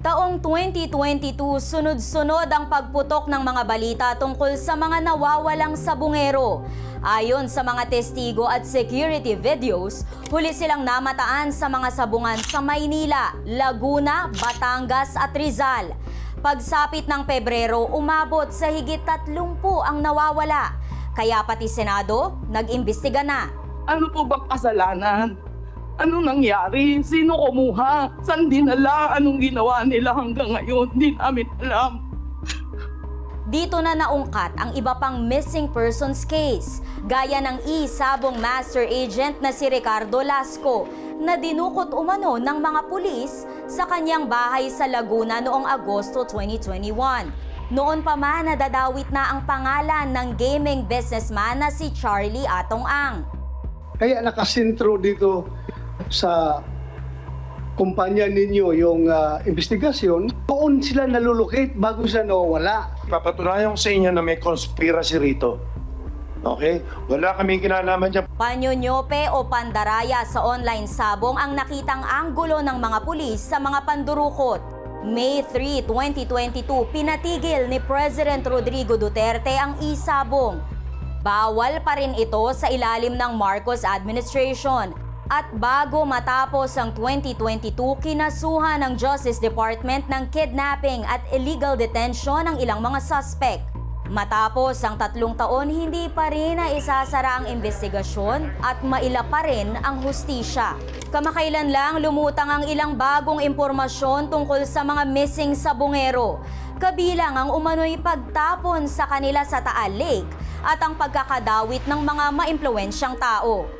Taong 2022, sunod-sunod ang pagputok ng mga balita tungkol sa mga nawawalang sabungero. Ayon sa mga testigo at security videos, huli silang namataan sa mga sabungan sa Maynila, Laguna, Batangas at Rizal. Pagsapit ng Pebrero, umabot sa higit 30 ang nawawala. Kaya pati Senado, nag-imbestiga na. Ano po bang kasalanan? Ano nangyari? Sino kumuha? Saan dinala? Anong ginawa nila hanggang ngayon? Hindi namin alam. Dito na naungkat ang iba pang missing persons case, gaya ng e-sabong master agent na si Ricardo Lasco na dinukot umano ng mga pulis sa kanyang bahay sa Laguna noong Agosto 2021. Noon pa man nadadawit na ang pangalan ng gaming businessman na si Charlie Atong Ang. Kaya nakasintro dito sa kumpanya ninyo yung ah, investigasyon, doon sila nalulukit bago sila nawawala. Papatunayan ko sa inyo na may conspiracy rito. Okay? Wala kaming kinalaman dyan. Panyonyope o pandaraya sa online sabong ang nakitang anggulo ng mga pulis sa mga pandurukot. May 3, 2022, pinatigil ni President Rodrigo Duterte ang isabong. Bawal pa rin ito sa ilalim ng Marcos administration. At bago matapos ang 2022, kinasuhan ng Justice Department ng kidnapping at illegal detention ng ilang mga suspect. Matapos ang tatlong taon, hindi pa rin na isasara ang investigasyon at maila pa rin ang hustisya. Kamakailan lang lumutang ang ilang bagong impormasyon tungkol sa mga missing sabungero. Kabilang ang umano'y pagtapon sa kanila sa Taal Lake at ang pagkakadawit ng mga maimpluwensyang tao.